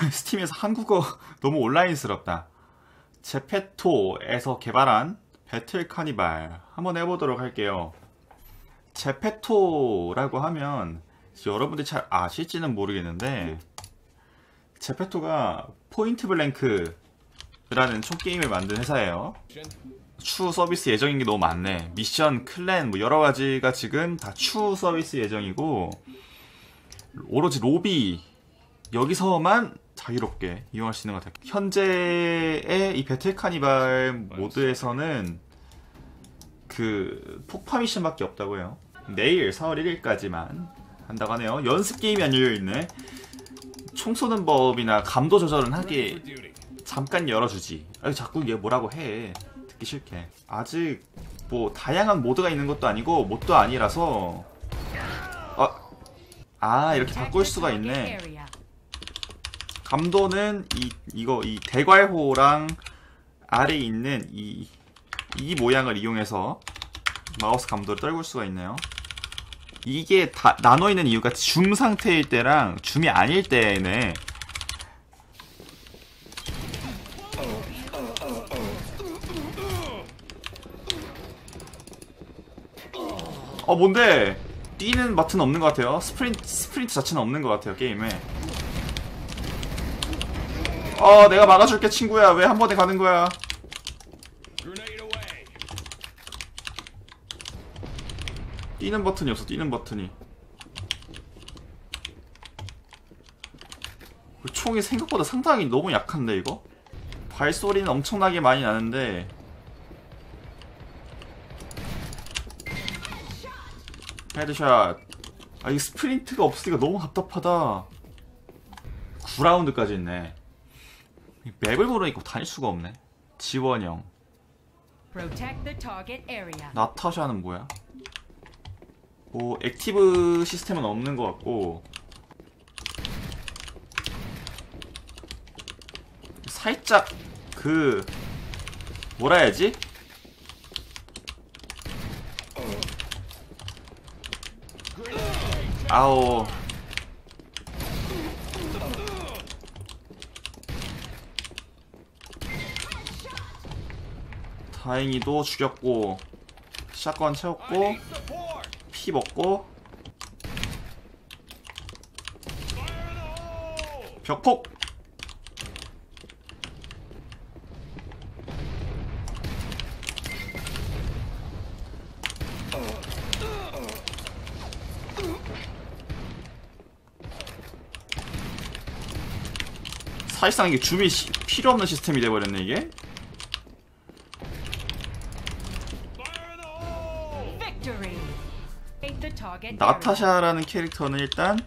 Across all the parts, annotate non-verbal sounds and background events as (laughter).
(laughs) 스팀에서 한국어 (laughs) 너무 온라인스럽다. 제페토에서 개발한 배틀 카니발 한번 해보도록 할게요. 제페토라고 하면 여러분들이 잘 아실지는 모르겠는데 제페토가 포인트 블랭크라는 총게임을 만든 회사예요. 추후 서비스 예정인 게 너무 많네. 미션, 클랜 뭐 여러 가지가 지금 다 추후 서비스 예정이고 오로지 로비 여기서만 자유롭게 이용할 수 있는 것 같아요. 현재의 이 배틀 카니발 모드에서는 그 폭파 미션밖에 없다고 해요. 내일 4월 1일까지만 한다고 하네요. 연습 게임이 안 열려있네. 총 쏘는 법이나 감도 조절은 하게 잠깐 열어주지. 아니, 자꾸 얘 뭐라고 해. 듣기 싫게. 아직 뭐 다양한 모드가 있는 것도 아니고 mod도 아니라서 아, 아 이렇게 바꿀 수가 있네. 감도는 이 이거 이 대괄호랑 아래에 있는 이 이 모양을 이용해서 마우스 감도를 떨굴 수가 있네요. 이게 다 나눠 있는 이유가 줌 상태일 때랑 줌이 아닐 때네. 어 뭔데? 뛰는 버튼 없는 것 같아요. 스프린트 스프린트 자체는 없는 것 같아요 게임에. 어 내가 막아줄게 친구야. 왜 한 번에 가는 거야? 뛰는 버튼이 없어 뛰는 버튼이. 그 총이 생각보다 상당히 너무 약한데 이거? 발소리는 엄청나게 많이 나는데. 헤드샷. 아이 스프린트가 없으니까 너무 답답하다. 9라운드까지 있네 맵을 모르니까 다닐 수가 없네. 지원형. 나타샤는 뭐야? 뭐 액티브 시스템은 없는 것 같고. 살짝 그 뭐라 해야지? 아오 다행히도 죽였고 샷건 채웠고 피 먹고 벽폭! 사실상 이게 줌이 시, 필요 없는 시스템이 돼버렸네 이게 나타샤라는 캐릭터는 일단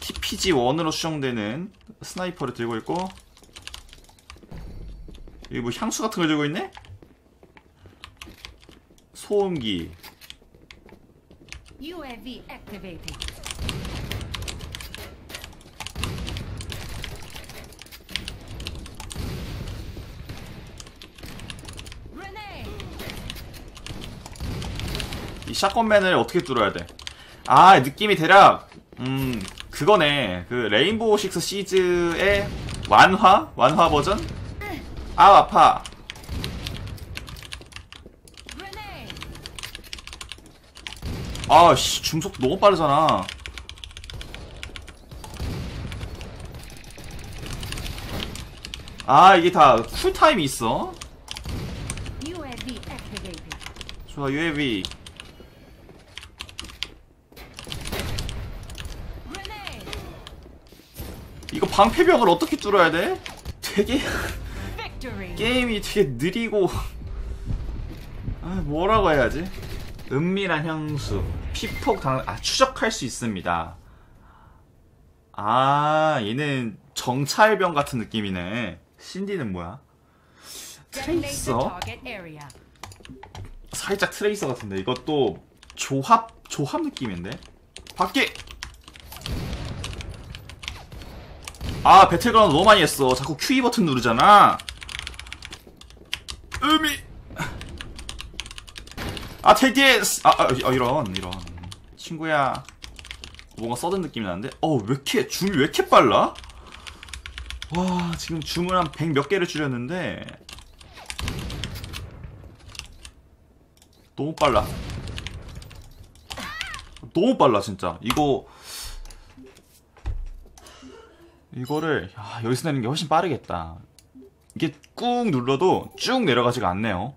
TPG-1으로 수정되는 스나이퍼를 들고 있고 여기 뭐 향수 같은 걸 들고 있네? 소음기 UAV activated. 이 샷건맨을 어떻게 뚫어야 돼? 아 느낌이 대략 음 그거네 그 레인보우 식스 시즈의 완화? 완화 버전? 아 아파 아씨 중속 너무 빠르잖아 아 이게 다 쿨타임이 있어 좋아 UAV 이거 방패벽을 어떻게 뚫어야 돼? 되게 게임이 되게 느리고 아 뭐라고 해야지? 은밀한 향수 피폭 당... 아 추적할 수 있습니다 아 얘는 정찰병 같은 느낌이네 신디는 뭐야? 트레이서? 살짝 트레이서 같은데 이것도 조합 조합 느낌인데 밖에 아 배틀그라운드 너무 많이 했어. 자꾸 QE 버튼 누르잖아. 음이. 아 되게 아, 아, 아 이런 이런. 친구야. 뭔가 써든 느낌이 나는데? 어왜 이렇게 줌이 왜 이렇게 빨라? 와 지금 주문 한100 몇 개를 줄였는데. 너무 빨라. 너무 빨라 진짜. 이거 이거를 야, 여기서 내는 게 훨씬 빠르겠다. 이게 꾹 눌러도 쭉 내려가지가 않네요.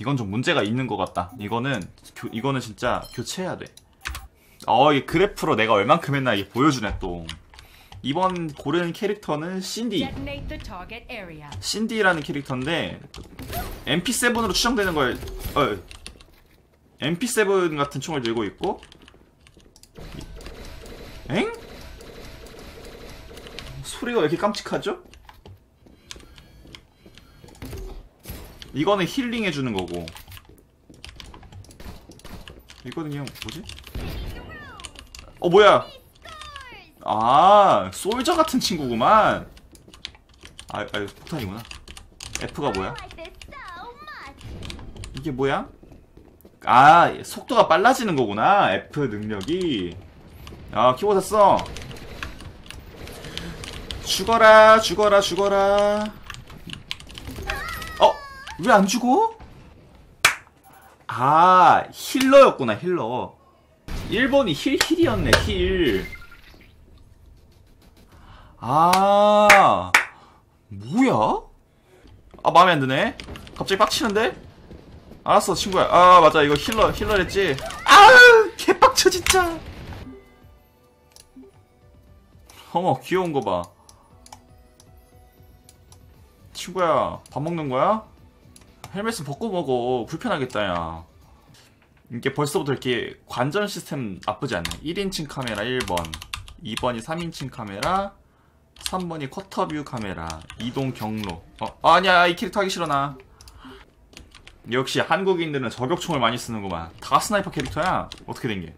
이건 좀 문제가 있는 것 같다. 이거는 교- 이거는 진짜 교체해야 돼. 어, 이 그래프로 내가 얼만큼 했나 이게 보여주네 또. 이번 고른 캐릭터는 신디. 신디라는 캐릭터인데 MP7으로 추정되는 걸 어, MP7 같은 총을 들고 있고 소리가 왜 이렇게 깜찍하죠? 이거는 힐링 해주는 거고 이거는 그냥 뭐지? 어 뭐야 아 솔저 같은 친구구만 아, 아 폭탄이구나 F가 뭐야? 이게 뭐야? 아 속도가 빨라지는 거구나 F 능력이 아 키보드 써 죽어라 죽어라 죽어라 어? 왜 안 죽어? 아 힐러였구나 힐러 1번이 힐 힐이었네 힐 아, 뭐야? 아, 마음에 안 드네? 갑자기 빡치는데? 알았어, 친구야. 아, 맞아. 이거 힐러, 힐러랬지? 아우, 개빡쳐, 진짜! 어머, 귀여운 거 봐. 친구야, 밥 먹는 거야? 헬멧은 벗고 먹어. 불편하겠다, 야. 이게 벌써부터 이렇게 관전 시스템 나쁘지 않네. 1인칭 카메라 1번, 2번이 3인칭 카메라, 3번이 쿼터뷰 카메라, 이동 경로. 어, 아니야, 이 캐릭터 하기 싫어, 나. 역시 한국인들은 저격총을 많이 쓰는구만. 다 스나이퍼 캐릭터야? 어떻게 된 게?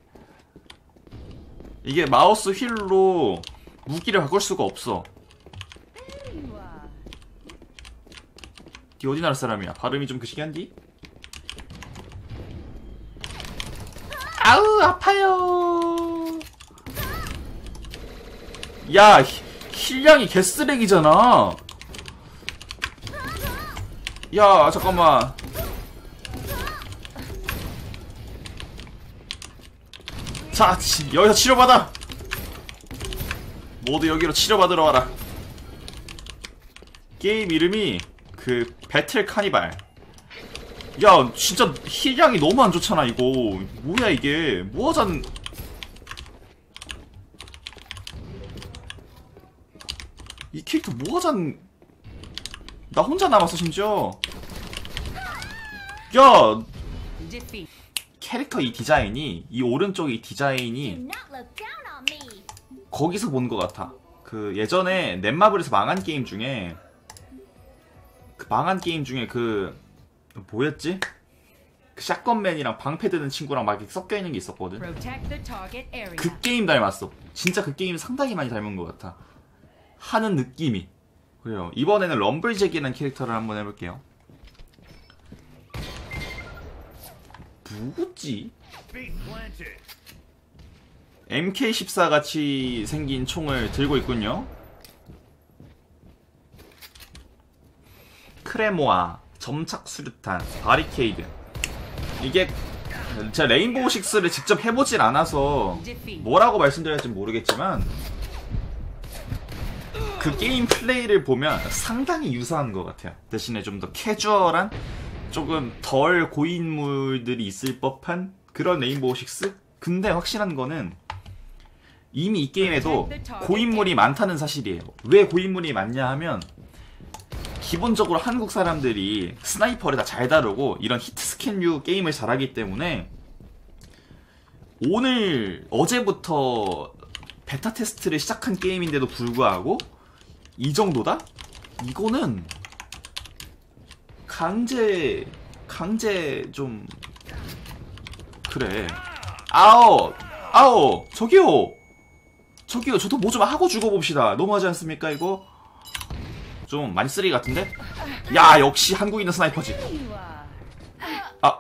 이게 마우스 휠로 무기를 바꿀 수가 없어. 니 어디 나라 사람이야? 발음이 좀 그시기 한디? 아우 아파요. 야 히- 힐량이 개쓰레기잖아. 야 잠깐만. 자 치- 여기서 치료받아. 모두 여기로 치료받으러 와라. 게임 이름이 그 배틀 카니발. 야 진짜 힐량이 너무 안 좋잖아 이거. 뭐야 이게 뭐 하자는 이 캐릭터 뭐 하자는 나 혼자 남았어 심지어 야. 캐릭터 이 디자인이 이 오른쪽 이 디자인이. 거기서 본 것 같아. 그 예전에 넷마블에서 망한 게임 중에 그 망한 게임 중에 그 뭐였지? 그 샷건맨이랑 방패 드는 친구랑 막 이렇게 섞여 있는 게 있었거든. 그 게임 닮았어. 진짜 그 게임 상당히 많이 닮은 것 같아. 하는 느낌이. 그래요. 이번에는 럼블잭이라는 캐릭터를 한번 해볼게요. 누구지? MK14 같이 생긴 총을 들고 있군요. 크레모아, 점착 수류탄, 바리케이드. 이게 제가 레인보우 식스를 직접 해보질 않아서. 뭐라고 말씀드려야 할지 모르겠지만 그 게임 플레이를 보면 상당히 유사한 것 같아요. 대신에 좀 더 캐주얼한 조금 덜 고인물들이 있을 법한 그런 레인보우 식스? 근데 확실한 거는 이미 이 게임에도 고인물이 많다는 사실이에요. 왜 고인물이 많냐 하면 기본적으로 한국 사람들이 스나이퍼를 다 잘 다루고 이런 히트 스캔류 게임을 잘하기 때문에 오늘 어제부터 베타 테스트를 시작한 게임인데도 불구하고 이 정도다? 이거는 강제 강제 좀 그래. 아오! 아오! 저기요! 저기요! 저도 뭐 좀 하고 죽어봅시다. 너무하지 않습니까 이거 좀 많이 쓰레기 같은데 야 역시 한국인은 스나이퍼지. 아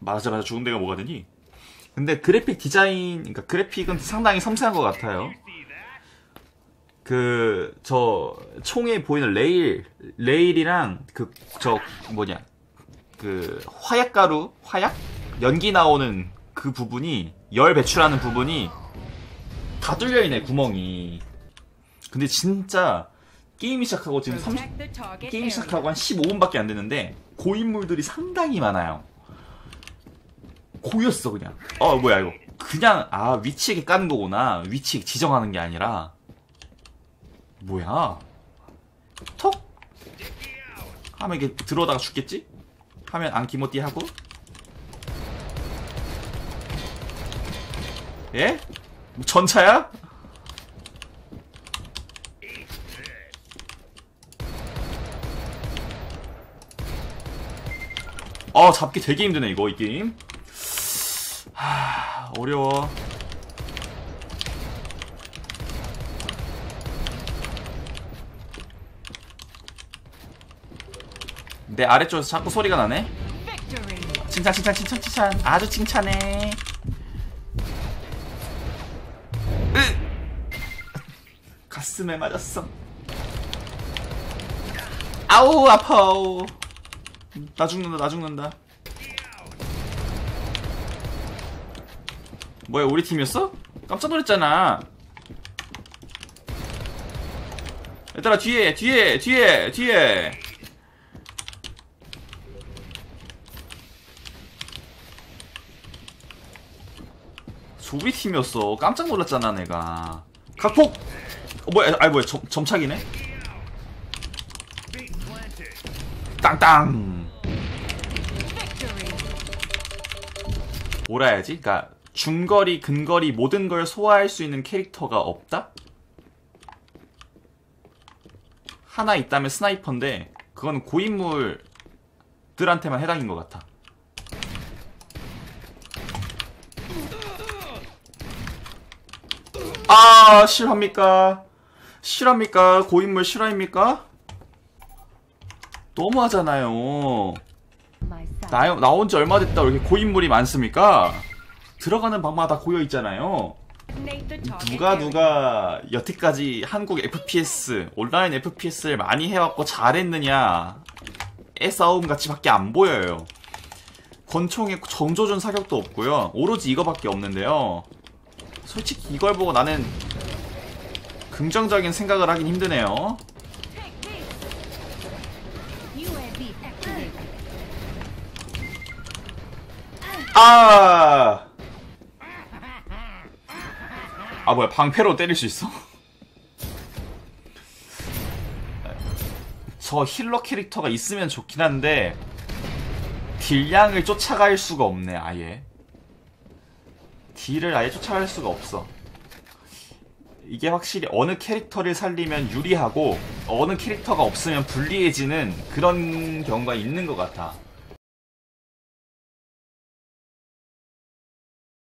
맞아 죽은 데가 뭐가 되니 근데 그래픽 디자인 그러니까 그래픽은 상당히 섬세한 것 같아요 그 저 총에 보이는 레일 레일이랑 그 저 뭐냐 그 화약 가루 화약 연기 나오는 그 부분이 열 배출하는 부분이 다 뚫려 있네 구멍이. 근데 진짜 게임이 시작하고 지금 30 Protect the target 게임. 시작하고 한 15분밖에 안 됐는데 고인물들이 상당히 많아요. 고였어 그냥. 어 뭐야 이거. 그냥 아 위치에 까는 거구나. 위치 지정하는 게 아니라 뭐야? 톡 하면 이게 들어오다가 죽겠지? 하면 안기모띠 하고 예? 뭐 전차야? 아 잡기 되게 힘드네 이거 이 게임. 하 어려워. 내 아래쪽에서 자꾸 소리가 나네. 칭찬 칭찬 칭찬 칭찬. 아주 칭찬해. 으! 가슴에 맞았어. 아우 아파우 나 죽는다 나 죽는다. 뭐야 우리 팀이었어? 깜짝 놀랐잖아. 얘들아 뒤에 뒤에 뒤에 뒤에. 우리 팀이었어. 깜짝 놀랐잖아 내가. 각폭! 어, 뭐야 아이 뭐야 점, 점착이네? 땅땅 뭐라 해야지? 그니까 중거리, 근거리 모든 걸 소화할 수 있는 캐릭터가 없다? 하나 있다면 스나이퍼인데 그건 고인물들한테만 해당인 것 같아. 아 실합니까? 실합니까? 고인물 실화입니까? 너무하잖아요. 나, 나온 지 얼마 됐다고 이렇게 고인물이 많습니까? 들어가는 방마다 고여 있잖아요. 누가. 누가 여태까지 한국 FPS, 온라인 FPS를 많이 해왔고 잘했느냐의 싸움 같이밖에 안 보여요. 권총에 정조준 사격도 없고요. 오로지 이거밖에 없는데요. 솔직히 이걸 보고 나는 긍정적인 생각을 하긴 힘드네요. 아! 아 뭐야 방패로 때릴 수 있어? 저 힐러 캐릭터가 있으면 좋긴 한데 딜량을 쫓아갈 수가 없네 아예 딜을 아예 쫓아갈 수가 없어 이게 확실히 어느 캐릭터를 살리면 유리하고 어느 캐릭터가 없으면 불리해지는 그런 경우가 있는 것 같아